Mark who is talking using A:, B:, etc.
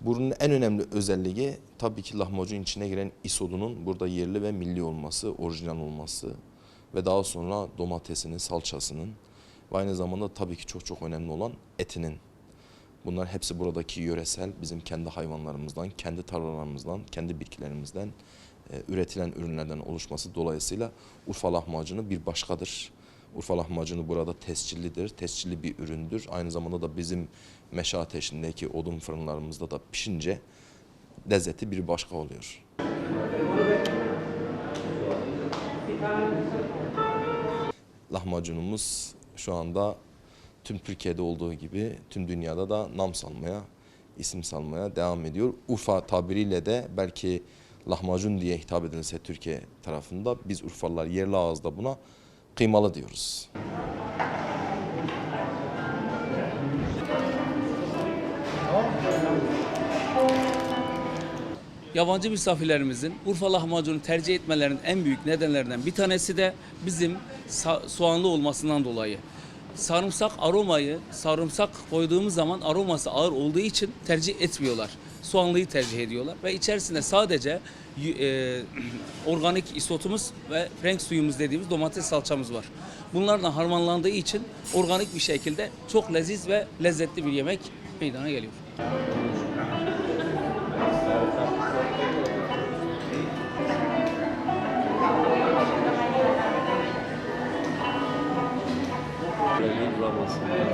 A: Bunun en önemli özelliği tabii ki lahmacun içine giren isodunun burada yerli ve milli olması, orijinal olması ve daha sonra domatesinin, salçasının ve aynı zamanda tabii ki çok çok önemli olan etinin. Bunlar hepsi buradaki yöresel, bizim kendi hayvanlarımızdan, kendi tarlalarımızdan, kendi bitkilerimizden e, üretilen ürünlerden oluşması dolayısıyla Urfa lahmacunu bir başkadır. Urfa lahmacunu burada tescillidir, tescilli bir üründür. Aynı zamanda da bizim meşe ateşindeki odun fırınlarımızda da pişince lezzeti bir başka oluyor. Lahmacunumuz şu anda tüm Türkiye'de olduğu gibi tüm dünyada da nam salmaya, isim salmaya devam ediyor. Urfa tabiriyle de belki lahmacun diye hitap edilse Türkiye tarafında biz Urfalılar yerli ağızda buna kıymalı diyoruz.
B: Yabancı misafirlerimizin Urfa lahmacunu tercih etmelerinin en büyük nedenlerinden bir tanesi de bizim soğanlı olmasından dolayı. Sarımsak aromayı, sarımsak koyduğumuz zaman aroması ağır olduğu için tercih etmiyorlar. Soğanlıyı tercih ediyorlar ve içerisinde sadece e, organik isotumuz ve renk suyumuz dediğimiz domates salçamız var. Bunlarla harmanlandığı için organik bir şekilde çok leziz ve lezzetli bir yemek meydana geliyor.
C: Ramazan.